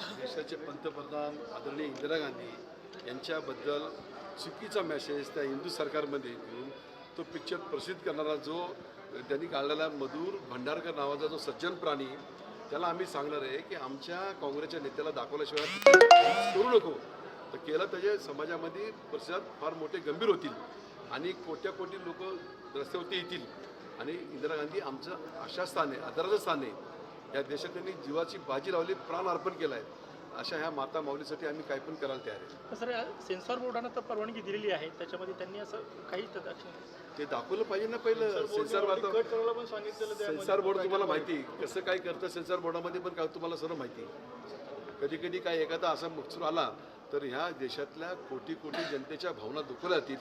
देशाचे पंतप्रधान आदरणीय इंदिरा गांधी यांच्याबद्दल चुकीचा मेसेज त्या हिंदू सरकारमध्ये येऊन तो पिक्चर प्रसिद्ध करणारा जो त्यांनी काढलेला मधुर भंडारकर नावाचा जो सज्जन प्राणी त्याला आम्ही सांगणार आहे की आमच्या काँग्रेसच्या नेत्याला दाखवल्याशिवाय करू नको. तर केलं त्याचे समाजामध्ये प्रसाद फार मोठे गंभीर होतील आणि कोट्या कोटी लोक रस्त्यावरती येतील. आणि इंदिरा गांधी आमचं आशा स्थान आहे आदराचं स्थान आहे. या देशात त्यांनी जीवाची बाजी लावली प्राण अर्पण केलं आहे अशा ह्या माता माऊलीसाठी आम्ही काय पण करायला तयार आहे. सर सेन्सॉर बोर्डानं तर परवानगी दिलेली आहे. त्याच्यामध्ये त्यांनी असं काही ते दाखवलं पाहिजे ना पहिलं. सेन्सर सांगितलेलं सेन्सर बोर्ड तुम्हाला माहिती आहे. कसं काय करतं सेन्सर बोर्डामध्ये पण काय तुम्हाला सर्व माहिती कधी कधी काय एखादा असा मकसूर आला तर ह्या देशातल्या कोटी कोटी जनतेच्या भावना दुखवल्या जातील.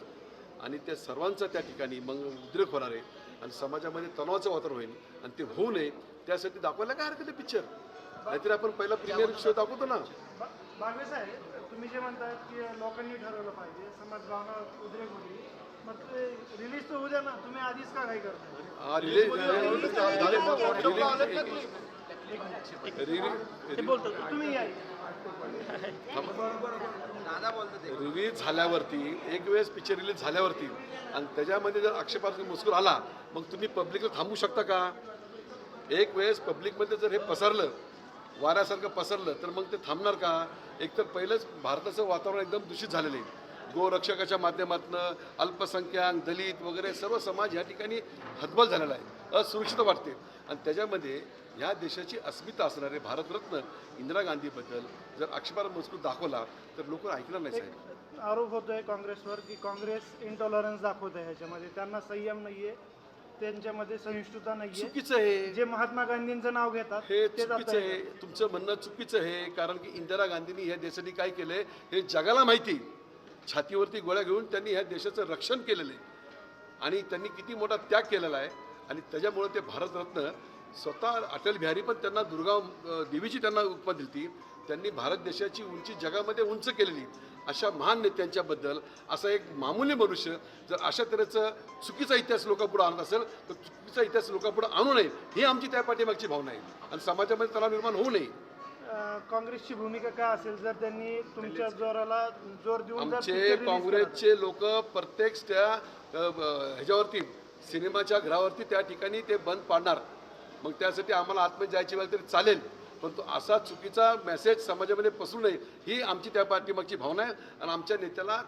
आणि त्या सर्वांचा त्या ठिकाणी मग उद्रेक होणार आहे. आणि समाजामध्ये तणावाचं वातावरण होईल. आणि ते होऊ नये. त्यासाठी दाखवायला काय हरकत आहे पिक्चर नाहीतर आपण पहिला प्रीमियर शो दाखवतो ना. बागवे साहेब तुम्ही जे म्हणताय की लोकांनी ठरवलं पाहिजे समाज भावना उद्रेक होईल मग ते रिलीज तर होऊ द्या ना तुम्ही आधीच का काही करताय? हा, रिलीज झाल्यावरती एक वेळेस पिक्चर रिलीज झाल्यावरती आणि त्याच्यामध्ये जर आक्षेपार्ह मजकूर आला मग तुम्ही पब्लिकला थांबू शकता का? एक वेळेस पब्लिकमध्ये जर हे पसरलं वाऱ्यासारखं पसरलं तर मग ते थांबणार का? एकतर पहिलंच भारताचं वातावरण एकदम दूषित झालेलं आहे. गोरक्षकाच्या माध्यमातून अल्पसंख्याक दलित वगैरे सर्व समाज या ठिकाणी हतबल झालेला आहे. असुरक्षित वाटते. आणि त्याच्यामध्ये ह्या देशाची अस्मिता असणारे भारतरत्न इंदिरा गांधीबद्दल जर अक्षपार मजकूर दाखवला तर लोक ऐकणार नाही साहेब. आरोप होतोय काँग्रेसवर की काँग्रेस इंटॉलरन्स दाखवत आहे ह्याच्यामध्ये. त्यांना संयम नाही आहे त्यांच्यामध्ये सहिष्णुता नाहीये. चुकीचं आहे. जे महात्मा गांधींचं नाव घेतात हे चुकीचं आहे. तुमचं म्हणणं चुकीचं आहे कारण की इंदिरा गांधींनी ह्या देशाने काय केलंय? हे जगाला माहिती. छातीवरती गोळ्या घेऊन त्यांनी ह्या देशाचं रक्षण केलेलं आहे. आणि त्यांनी किती मोठा त्याग केलेला आहे. आणि त्याच्यामुळे ते भारतरत्न स्वतः अटल बिहारी पण त्यांना दुर्गा देवीची त्यांना उपमा दिली त्यांनी भारत देशाची उंची जगामध्ये उंच केलेली. अशा महान नेत्यांच्याबद्दल असा एक मामूली मनुष्य जर अशा तऱ्हेचं चुकीचा इतिहास लोकांपुढे आणत असेल तर चुकीचा इतिहास लोकांपुढे आणू नये ही आमची त्या पाठीमागची भावना आहे. आणि समाजामध्ये तणाव निर्माण होऊ नये. काँग्रेसची भूमिका काय असेल जर त्यांनी तुमच्या जोराला जोर देऊन आमचे? काँग्रेसचे लोक प्रत्येक त्या ह्याच्यावरती सिनेमाच्या घरावरती त्या ठिकाणी ते बंद पाडणार. मग त्यासाठी आम्हाला आतमध्ये जायची वेळ तरी चालेल. परंतु असा चुकीचा मेसेज समाजामध्ये पसरू नये ही आमची त्या पाठीमागची भावना आहे. आणि आमच्या नेत्याला